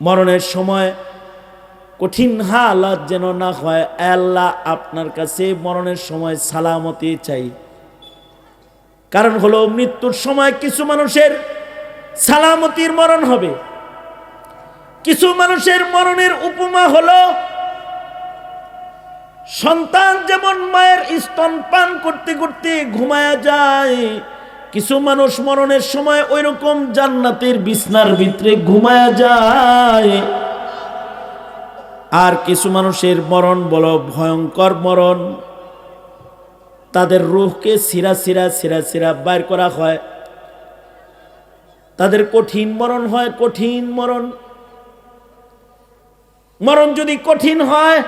মরণের সময় কঠিন হালাত যেন না হয়, আল্লাহ আপনার কাছে মরণের সময় সালামতি চাই। কারণ হলো মৃত্যুর সময় কিছু মানুষের সালামতির মরণ হবে। কিছু মানুষের মরণের উপমা হলো, সন্তান যেমন মায়ের স্তন পান করতে করতে ঘুমায়া যায় কিছু মানুষ মরণের সময় ওই রকম জান্নাতের বিছনার ভিতরে ঘুমায়া যায়। আর কিছু মানুষের মরণ বলো ভয়ঙ্কর মরণ। তাদের রুহকে সিরা সিরা সিরা সিরা বাইর করা হয়। তাদের কঠিন মরণ হয়, কঠিন মরণ। মরণ যদি কঠিন হয়,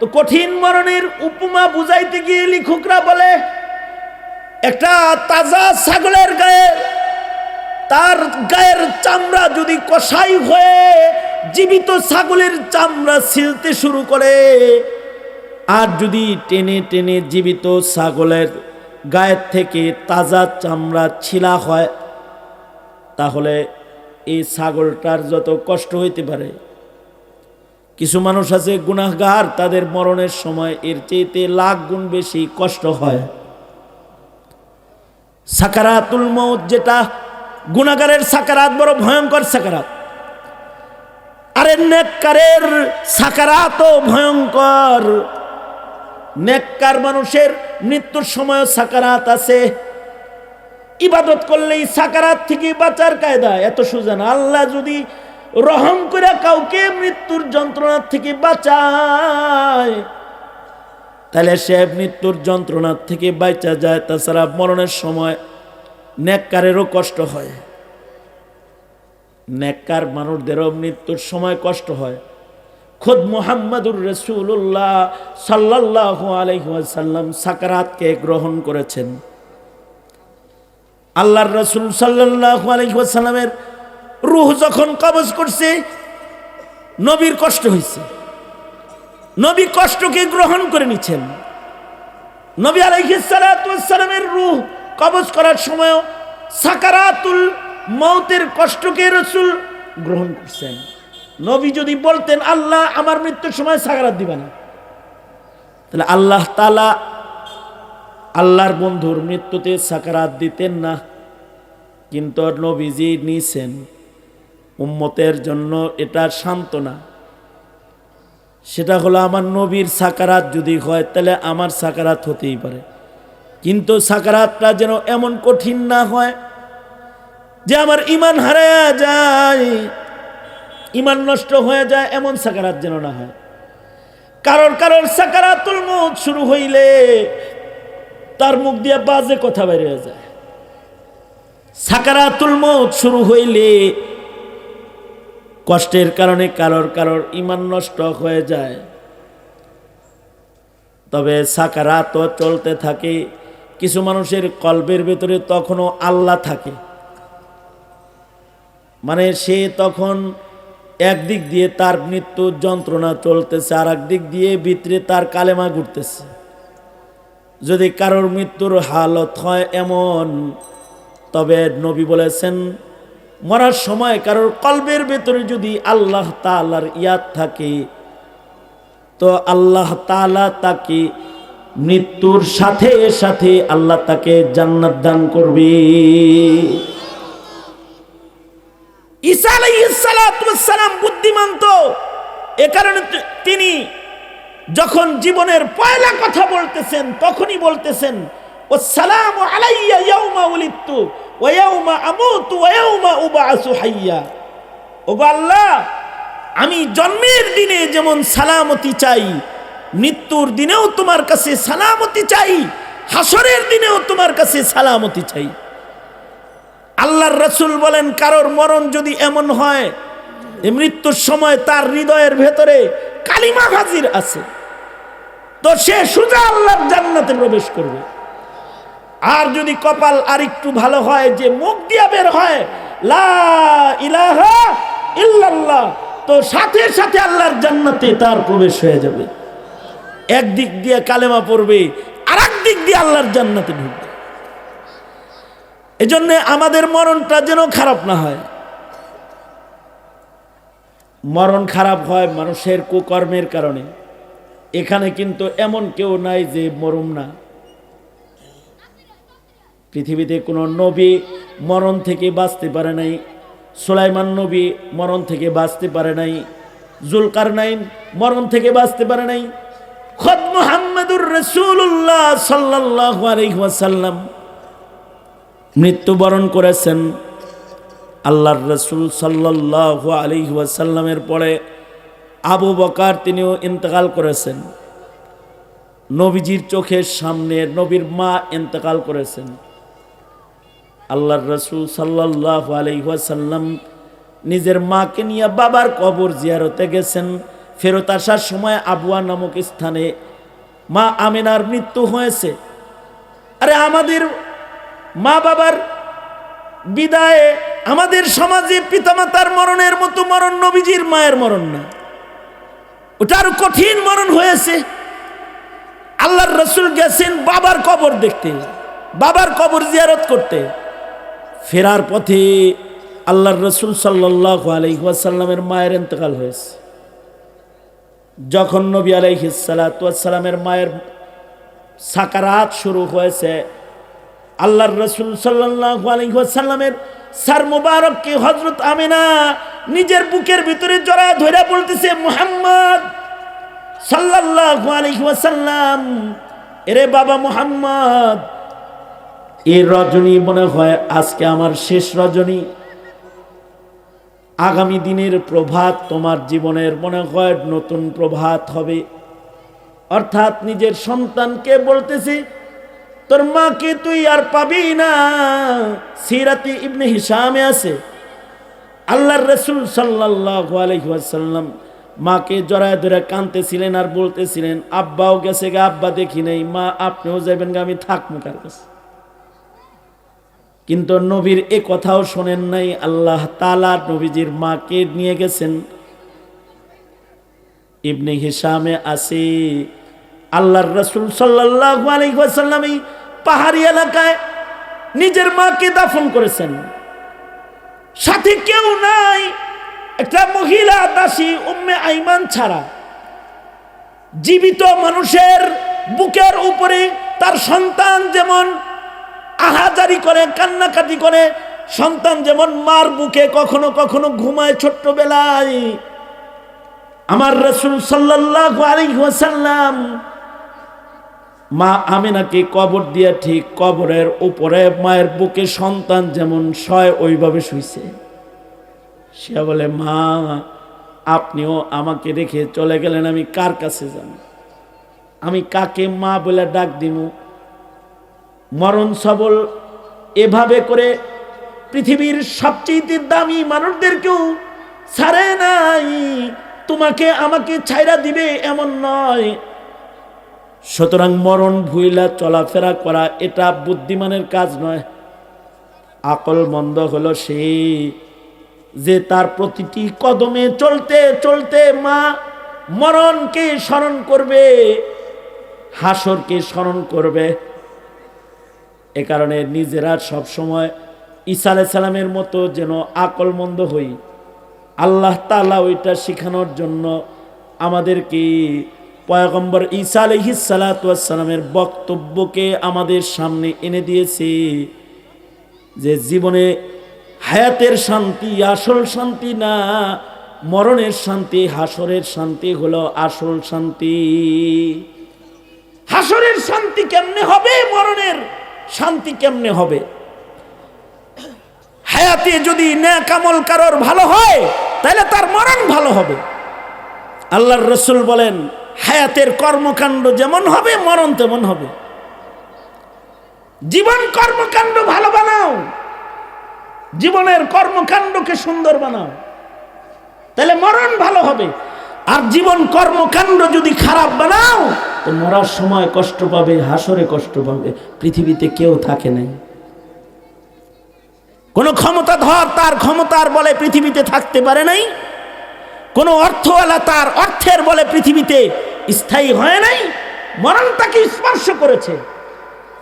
তো কঠিন মরণের উপমা বুঝাইতে গিয়ে লিখকরা বলে একটা তাজা ছাগলের গায়ে, তার গায়ের চামড়া যদি কষাই হয়ে জীবিত ছাগলের চামড়া ছিলতে শুরু করে, আর যদি টেনে টেনে জীবিত ছাগলের গায়ের থেকে তাজা চামড়া ছিলা হয়, তাহলে এই ছাগলটার যত কষ্ট হইতে পারে। কিছু মানুষ আছে গুনাহগার, তাদের মরণের সময় এর চেয়েতে লাখ গুণ বেশি কষ্ট হয়। সাকারাতুল মৌত যেটা গুণাগারের সাকারাত, বড় ভয়ঙ্কর সাকারাত। আরে নেককারের সাকারাতও ভয়ঙ্কর। নেককার মানুষের মৃত্যুর সময় সাকারাত আছে। ইবাদত করলেই সাকারাত থেকে বাঁচার কায়দা, এত সুজান। আল্লাহ যদি রহম করে কাউকে মৃত্যুর যন্ত্রণার থেকে বাঁচায় তাহলে সে মৃত্যুর যন্ত্রণার থেকে বাইচা যায়, তাছাড়া মরণের সময় নেককারেরও কষ্ট হয়। নেককার মানুষদেরও মৃত্যুর সময় কষ্ট হয়। খোদ মোহাম্মদুর রসুল্লাহ সাল্লাহ আলহাসাল্লাম সাকারাতকে গ্রহণ করেছেন। আল্লাহর রসুল সাল্লাহ আলহাসাল্লামের রুহ যখন কবজ করছে, নবীর কষ্ট হয়েছে নবী কষ্টকে গ্রহণ করে নিচ্ছেন। নবী আলাইসালামের রুহ কবজ করার সময় সাকারাতুল মৌতের কষ্টকে রসুল গ্রহণ করছেন। নবী যদি বলতেন, আল্লাহ, আমার মৃত্যুর সময় সাকারাত দিবে না। তাহলে আল্লাহ তালা আল্লাহর বন্ধুর মৃত্যুতে সাকারাত দিতেন না। কিন্তু নবীজি নিছেন। উম্মতের জন্য এটা সান্ত্বনা। সেটা হলো আমার নবীর সাকারাত যদি হয়, তাহলে আমার সাকারাত হতেই পারে। কিন্তু সাকারাতটা যেন এমন কঠিন না হয় যে আমার ইমান হারায়া যায়, ইমান নষ্ট হয়ে যায়, এমন সাকারাত যেন না হয়। কারোর কারোর সাকারাতুল মুখ শুরু হইলে তার মুখ দিয়ে বাজে কথা বেরিয়ে যায়। সাকারাতুল মত শুরু হইলে কষ্টের কারণে কারোর কারোর ইমান নষ্ট হয়ে যায়। তবে সাকারাত চলতে থাকে। কিছু মানুষের কল্পের ভেতরে তখনও আল্লাহ থাকে। মানে সে তখন একদিক দিয়ে তার মৃত্যু যন্ত্রণা চলতেছে আর একদিক দিয়ে ভিতরে তার কালেমা ঘুরতেছে। যদি কারোর মৃত্যুর হালত হয় এমন, তবে নবী বলেছেন মরার সময় কারোর কলবের ভেতরে যদি আল্লাহ তালার ইয়াদ থাকে, তো আল্লাহ তালা তাকে মৃত্যুর সাথে সাথে আল্লাহ তাকে জান্নাত দান করবে। বুদ্ধিমান তো, এ কারণে তিনি যখন জীবনের পয়লা কথা বলতেছেন, তখনই বলতেছেন ও সালাম আলাইয়া ওয়া ইয়াউমা আমুতু ওয়া ইয়াউমা উবআসু হাইয়া। ওগো আল্লাহ, আমি জন্মের দিনে যেমন সালামতি চাই, মৃত্যুর দিনেও তোমার কাছে সালামতি চাই, হাসরের দিনেও তোমার কাছে সালামতি চাই। আল্লাহর রসুল বলেন, কারোর মরণ যদি এমন হয় মৃত্যুর সময় তার হৃদয়ের ভেতরে কালিমা হাজির আছে। তো সে সুজা আল্লাহর জান্নাতে প্রবেশ করবে। আর যদি কপাল আর একটু ভালো হয়, যে মুখ দিয়া বের হয়, লা ইলাহা তো সাথে সাথে আল্লাহর জান্নাতে তার প্রবেশ হয়ে যাবে। একদিক দিয়ে কালেমা পড়বে আর দিক দিয়ে আল্লাহর জান্নাতে ঢুকবে। এজন্য আমাদের মরণটা যেন খারাপ না হয়। মরণ খারাপ হয় মানুষের কুকর্মের কারণে। এখানে কিন্তু এমন কেউ নাই যে মরুম না। পৃথিবীতে কোনো নবী মরণ থেকে বাঁচতে পারে নাই, সুলাইমান নবী মরণ থেকে বাঁচতে পারে নাই জুলকার নাইন মরণ থেকে বাঁচতে পারে নাই, খদ মুহাম্মদুর রসুল্লাহ সাল্লাহ আলহাসাল্লাম মৃত্যুবরণ করেছেন আল্লাহর রসুল সাল্লাহ আলহাসাল্লামের পরে আবু বকার তিনিও ইন্তেকাল করেছেন। নবীজির চোখের সামনে নবীর মা ইন্তেকাল করেছেন। আল্লাহর রসুল সাল্লাহ আলহাসাল্লাম নিজের মাকে নিয়ে বাবার কবর জিয়ারতে গেছেন। ফেরত আসার সময় আবুয়া নামক স্থানে মা আমিনার মৃত্যু হয়েছে। আরে আমাদের মা বাবার বিদায়ে আমাদের সমাজে পিতামাতার মরণের মতো মরণ নবীজির মায়ের মরণ না। ওটা আরও কঠিন মরণ হয়েছে। আল্লাহর রসুল গেছেন বাবার কবর দেখতে। বাবার কবর জিয়ারত করতে। ফেরার পথে আল্লাহর রসুল সাল্লাহ আলহিহাসাল্লামের মায়ের ইন্তকাল হয়েছে। যখন নবী আলহিসাল্লামের মায়ের সাকারাত শুরু হয়েছে, আল্লাহর রসুল সাল্লাহ আলহিহাসাল্লামের সার মুবারককে হজরত আমিনা নিজের বুকের ভিতরে জড়া ধরে বলতেছে, মুহাম্মদ সাল্লাহ আলহিহাসাল্লাম এরে বাবা মুহাম্মদ এই রজনী মনে হয় আজকে আমার শেষ রজনী। আগামী দিনের প্রভাত তোমার জীবনের মনে হয় নতুন প্রভাত হবে। অর্থাৎ নিজের সন্তানকে বলতেছি, তোর মাকে তুই আর পাবি না। সিরাতি ইবনে হিসামে আছে। আল্লাহর রসুল সাল্লাহ আলহিহাসাল্লাম মাকে জড়ায় ধরে কানতেছিলেন আর বলতেছিলেন, আব্বাও গেছে গে, আব্বা দেখি নেই, মা আপনিও যাবেন গে, আমি থাক কার কাছে? কিন্তু নবীর এ কথাও শোনেন নাই। আল্লাহ তালা নবীজির মাকে নিয়ে গেছেন। ইবনে হিসামে আসে আল্লাহর রসুল সাল্লাহ পাহাড়ি এলাকায় নিজের মাকে দাফন করেছেন। সাথে কেউ নাই, একটা মহিলা দাসী উম্মে আইমান ছাড়া। জীবিত মানুষের বুকের উপরে তার সন্তান যেমন আহাজারি করে, কান্নাকাটি করে, সন্তান যেমন মার বুকে কখনো কখনো ঘুমায় ছোট্টবেলায়। আমার রসুল সাল্লাহ আলিহাসাল্লাম মা আমিনাকে কবর দিয়ে ঠিক কবরের উপরে মায়ের বুকে সন্তান যেমন শয়, ওইভাবে শুইছে। সে বলে, মা, আপনিও আমাকে রেখে চলে গেলেন, আমি কার কাছে যাব? আমি কাকে মা বলে ডাক দিমু? মরণ সবল এভাবে করে পৃথিবীর সবচেয়ে দামি মানুষদেরকেও ছাড়ে নাই। তোমাকে আমাকে ছাইরা দিবে এমন নয়। সুতরাং মরণ ভুইলা চলাফেরা করা এটা বুদ্ধিমানের কাজ নয়। আকল মন্দ হলো সে যে তার প্রতিটি কদমে চলতে চলতে মা মরণকে স্মরণ করবে, হাসরকে স্মরণ করবে। এ কারণে নিজেরা সব সময় ঈসা সালামের মতো যেন আকল মন্দ হই। আল্লাহ তালা ওইটা শেখানোর জন্য আমাদেরকে পয়গম্বর ঈসা আলহিসালামের বক্তব্যকে আমাদের সামনে এনে দিয়েছে যে জীবনে হায়াতের শান্তি, আসল শান্তি না মরণের শান্তি, হাসরের শান্তি হলো আসল শান্তি। হাসরের শান্তি কেমনে হবে মরণের? শান্তি কেমনে হবে? হায়াতে যদি ন্যাকামল কারোর ভালো হয়, তাহলে তার মরণ ভালো হবে। আল্লাহর রসুল বলেন, হায়াতের কর্মকাণ্ড যেমন হবে, মরণ তেমন হবে। জীবন কর্মকাণ্ড ভালো বানাও। জীবনের কর্মকাণ্ডকে সুন্দর বানাও। তাহলে মরণ ভালো হবে। আর জীবন কর্মকাণ্ড যদি খারাপ বানাও, তো মরার সময় কষ্ট পাবে, হাসরে কষ্ট পাবে। পৃথিবীতে কেউ থাকে নাই। কোন ক্ষমতাধর তার ক্ষমতার বলে পৃথিবীতে থাকতে পারে নাই। কোন অর্থওয়ালা তার অর্থের বলে পৃথিবীতে স্থায়ী হয় নাই। মরণ তাকে স্পর্শ করেছে।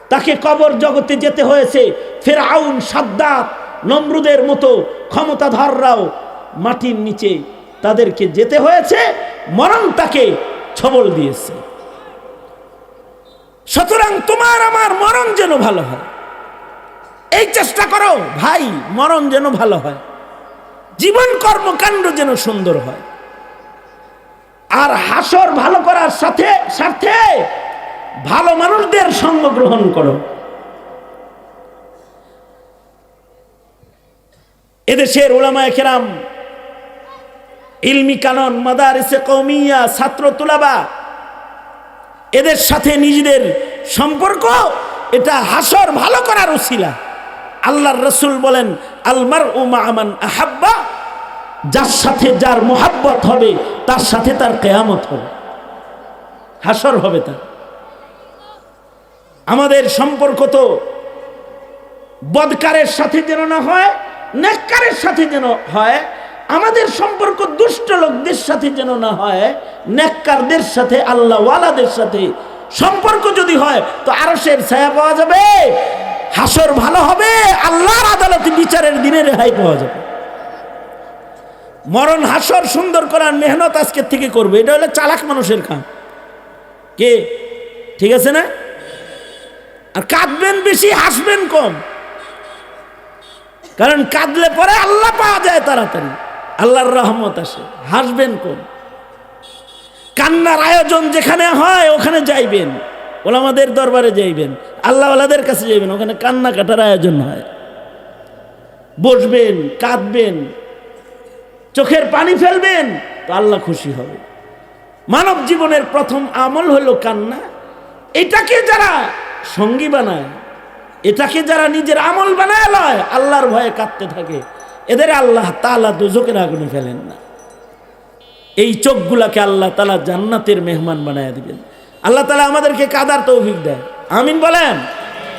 তাকে কবর জগতে যেতে হয়েছে। ফের আউন সাদ্দাত, নমরুদের মতো ক্ষমতাধররাও মাটির নিচে তাদেরকে যেতে হয়েছে, মরণ তাকে ছবল দিয়েছে। সুতরাং তোমার আমার মরণ যেন ভালো হয়। এই চেষ্টা করো, ভাই, মরণ যেন ভালো হয়। জীবন কর্মকাণ্ড যেন সুন্দর হয়। আর হাসর ভালো করার সাথে সাথে ভালো মানুষদের সঙ্গ গ্রহণ করো। এদেশের ওলামায় কেরাম ইলমি কানন, মাদারিসে কৌমিয়া ছাত্র তুলাবা। এদের সাথে নিজেদের সম্পর্ক, এটা হাসর ভালো করার উসিলা। আল্লাহর রসুল বলেন আলমার উমা আমান আহাব্বা, যার সাথে যার মোহাব্বত হবে, তার সাথে তার কেয়ামত হবে। হাসর হবে তার। আমাদের সম্পর্ক তো বদকারের সাথে যেন না হয়, নেককারের সাথে যেন হয় আমাদের সম্পর্ক দুষ্ট লোকদের সাথে যেন না হয়, নেককারদের সাথে আল্লাহ ওয়ালাদের সাথে সম্পর্ক যদি হয়, তো আরশের ছায়া পাওয়া যাবে, হাসর ভালো হবে, আল্লাহর আদালতে বিচারের দিনে রেহাই পাওয়া যাবে। মরণ, হাসর, সুন্দর করার মেহনত আজকের থেকে করবে। এটা হলো চালাক মানুষের কাম। কে? ঠিক আছে না? আর কাঁদবেন বেশি, হাসবেন কম। কারণ কাঁদলে পরে আল্লাহ পাওয়া যায় তাড়াতাড়ি। আল্লাহর রহমত আসে। হাসবেন কোন? কান্নার আয়োজন যেখানে হয়, ওখানে যাইবেন। ওলামাদের দরবারে যাইবেন। আল্লাহওয়ালাদের কাছে যাইবেন, ওখানে কান্না কাটার আয়োজন হয়। বসবেন, কাঁদবেন, চোখের পানি ফেলবেন, তো আল্লাহ খুশি হবে। মানব জীবনের প্রথম আমল হলো কান্না। এটাকে যারা সঙ্গী বানায়, এটাকে যারা নিজের আমল বানায় লয়, আল্লাহর ভয়ে কাঁদতে থাকে। এদের আল্লাহ তালা দুজকের আগুনে ফেলেন না। এই চোখগুলাকে আল্লাহ তালা জান্নাতের মেহমান বানায় দিবেন। আল্লাহ তালা আমাদেরকে কাদার তৌফিক দেয় আমিন বলেন?